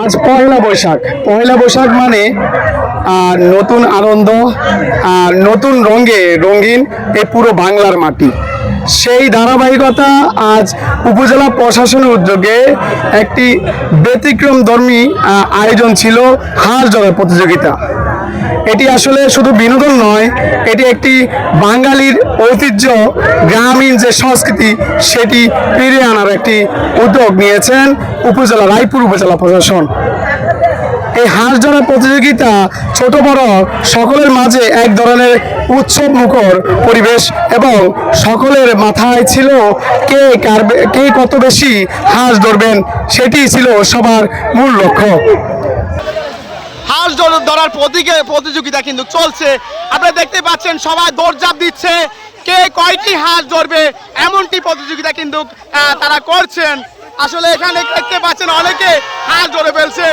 আজ পয়লা বৈশাখ। পয়লা বৈশাখ মানে আর নতুন আনন্দ আর নতুন রঙে রঙিন এই পুরো বাংলার মাটি। সেই ধারাবাহিকতা আজ উপজেলা প্রশাসনের উদ্যোগে একটি ব্যতিক্রম ধর্মী আয়োজন ছিল হাঁস জলের প্রতিযোগিতা। এটি আসলে শুধু বিনোদন নয়, এটি একটি বাঙালির ঐতিহ্য, গ্রামীণ যে সংস্কৃতি, সেটি ফিরিয়ে আনার একটি উদ্যোগ নিয়েছেন উপজেলা রায়পুর উপজেলা প্রশাসন। এই হাঁস ধরার প্রতিযোগিতা ছোট বড় সকলের মাঝে এক ধরনের উৎসব মুখর পরিবেশ এবং সকলের মাথায় ছিল কে কার কে কত বেশি হাঁস ধরবেন, সেটি ছিল সবার মূল লক্ষ্য। হাঁস ধরার প্রতিকে প্রতিযোগিতা কিন্তু চলছে আপনারা দেখতে পাচ্ছেন সবাই দৌড়ঝাঁপ দিচ্ছে কে কয়টি হাঁস ধরবে এমনটি প্রতিযোগিতা কিন্তু তারা করছেন আসলে এখানে দেখতে পাচ্ছেন অনেকে হাঁস ধরে ফেলছে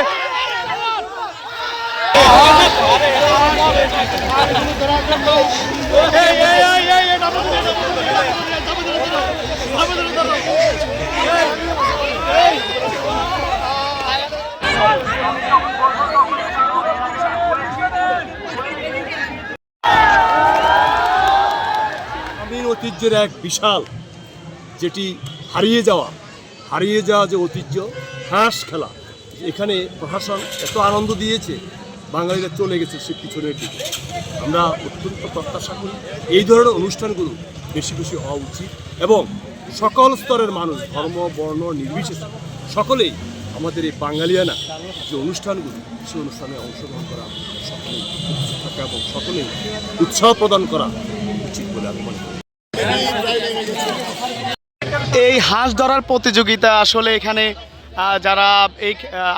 ঐতিহ্যের এক বিশাল, যেটি হারিয়ে যাওয়া হারিয়ে যাওয়া যে ঐতিহ্য, হাঁস খেলা। এখানে প্রশাসন এত আনন্দ দিয়েছে, বাঙালিরা চলে গেছে সে পিছনের দিকে। আমরা অত্যন্ত প্রত্যাশা করি, এই ধরনের অনুষ্ঠানগুলো বেশি বেশি হওয়া উচিত এবং সকল স্তরের মানুষ, ধর্ম, বর্ণ, নির্বিশেষে সকলেই আমাদের এই বাঙালিয়ানা যে অনুষ্ঠানগুলো সেই অনুষ্ঠানে অংশগ্রহণ করা সকলেই থাকা এবং সকলেই উৎসাহ প্রদান করা উচিত বলে আমি মনে করি। এই হাঁস ধরার প্রতিযোগিতা আসলে এখানে যারা এই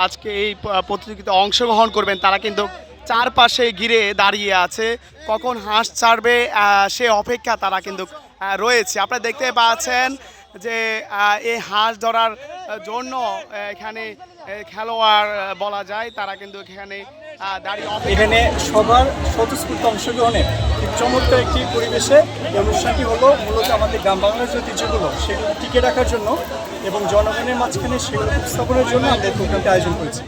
আজকে এই প- প্রতিযোগিতায় অংশগ্রহণ করবেন, তারা কিন্তু চারপাশে ঘিরে দাঁড়িয়ে আছে। কখন হাঁস ছাড়বে সে অপেক্ষা তারা কিন্তু রয়েছে। আপনারা দেখতে পাচ্ছেন যে এই হাঁস ধরার জন্য এখানে খেলোয়াড় বলা যায়, তারা কিন্তু এখানে এখানে সবার স্বতঃস্ফূর্ত অংশগ্রহণে চমৎকার একটি পরিবেশে এই অনুষ্ঠানটি হলো মূলত আমাদের গ্রাম বাংলার যে ঐতিহ্যগুলো সেগুলো টিকে রাখার জন্য এবং জনগণের মাঝখানে সেগুলো উপস্থাপনের জন্য এই প্রোগ্রামটি আয়োজন করেছি।